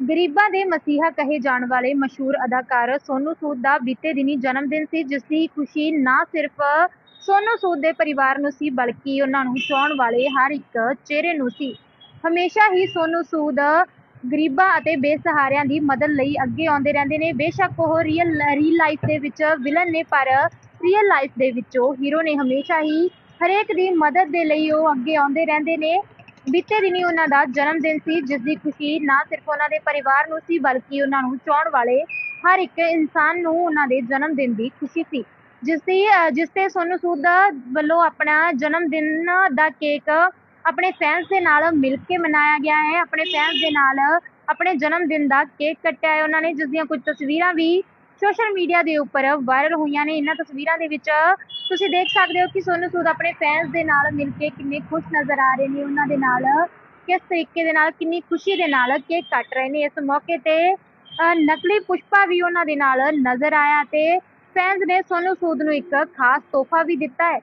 ਗਰੀਬਾਂ ਦੇ ਮਸੀਹਾ ਕਹੇ ਜਾਣ ਵਾਲੇ ਮਸ਼ਹੂਰ ਅਦਾਕਾਰ ਸੋਨੂ ਸੂਦ ਦਾ ਬੀਤੇ ਦਿਨੀ ਜਨਮ ਦਿਨ ਸੀ, ਜਿਸ ਦੀ ਖੁਸ਼ੀ ਨਾ ਸਿਰਫ ਸੋਨੂ ਸੂਦ ਦੇ ਪਰਿਵਾਰ ਨੂੰ ਸੀ, ਬਲਕਿ ਉਹਨਾਂ ਨੂੰ ਚਾਹਣ ਵਾਲੇ ਹਰ ਇੱਕ ਚਿਹਰੇ ਨੂੰ ਸੀ। ਹਮੇਸ਼ਾ ਹੀ ਸੋਨੂ ਸੂਦ ਗਰੀਬਾਂ ਅਤੇ ਬੇਸਹਾਰਿਆਂ ਦੀ ਮਦਦ ਲਈ ਅੱਗੇ ਆਉਂਦੇ ਰਹਿੰਦੇ ਨੇ। ਬੇਸ਼ੱਕ ਉਹ ਰੀਅਲ ਰੀਅਲ ਲਾਈਫ ਦੇ ਵਿੱਚ ਵਿਲਨ ਨੇ, ਪਰ ਰੀਅਲ ਲਾਈਫ ਦੇ ਵਿੱਚ ਉਹ ਹੀਰੋ ਨੇ ਹਮੇਸ਼ਾ ਹੀ ਹਰੇਕ ਦੀ ਮਦਦ ਦੇ ਲਈ ਉਹ ਅੱਗੇ ਆਉਂਦੇ ਰਹਿੰਦੇ ਨੇ। ਬੀਤੇ ਦਿਨੀ ਉਹਨਾਂ ਦਾ ਜਨਮ ਦਿਨ ਸੀ ਜਿਸ ਦੀ ਖੁਸ਼ੀ ਨਾ ਸਿਰਫ ਉਹਨਾਂ ਦੇ ਪਰਿਵਾਰ ਨੂੰ ਸੀ, ਬਲਕਿ ਉਹਨਾਂ ਨੂੰ ਚਾਹਣ ਵਾਲੇ ਹਰ ਇੱਕ ਇਨਸਾਨ ਨੂੰ ਉਹਨਾਂ ਦੇ ਜਨਮ ਦਿਨ ਦੀ ਖੁਸ਼ੀ ਸੀ। ਜਿਸ ਦੀ ਜਿਸ ਤੇ ਸੋਨੂ ਸੂਦ ਵੱਲੋਂ ਆਪਣਾ ਜਨਮ ਦਿਨ ਦਾ ਕੇਕ ਆਪਣੇ ਫੈਨਸ ਦੇ ਨਾਲ ਮਿਲ ਕੇ ਮਨਾਇਆ ਗਿਆ ਹੈ। ਆਪਣੇ ਫੈਨਸ ਦੇ ਨਾਲ ਆਪਣੇ ਜਨਮ ਦਿਨ ਦਾ ਕੇਕ ਕੱਟਿਆ ਹੈ। ਉਹਨਾਂ ਨੇ ਜਿਸ ਦੀਆਂ ਕੁਝ ਤਸਵੀਰਾਂ ਵੀ ਸੋਸ਼ਲ ਮੀਡੀਆ ਦੇ ਉੱਪਰ ਵਾਇਰਲ ਹੋਈਆਂ ਨੇ। ਇਹਨਾਂ ਤਸਵੀਰਾਂ ਦੇ ਵਿੱਚ ਤੁਸੀਂ ਦੇਖ ਸਕਦੇ ਹੋ ਕਿ ਸੋਨੂ ਸੂਦ ਆਪਣੇ ਫੈਨਸ ਦੇ ਨਾਲ ਮਿਲ ਕੇ ਕਿੰਨੇ ਖੁਸ਼ ਨਜ਼ਰ ਆ ਰਹੇ ਨੇ। ਉਹਨਾਂ ਦੇ ਨਾਲ ਕਿਸ ਤਰੀਕੇ ਦੇ ਨਾਲ, ਕਿੰਨੀ ਖੁਸ਼ੀ ਦੇ ਨਾਲ ਕੇਕ ਕੱਟ ਰਹੇ ਨੇ। ਇਸ ਮੌਕੇ ਤੇ ਨਕਲੀ ਪੁਸ਼ਪਾ ਵੀ ਉਹਨਾਂ ਦੇ ਨਾਲ ਨਜ਼ਰ ਆਇਆ ਤੇ ਫੈਨਸ ਨੇ ਸੋਨੂ ਸੂਦ ਨੂੰ ਇੱਕ ਖਾਸ ਤੋਹਫਾ ਵੀ ਦਿੱਤਾ ਹੈ।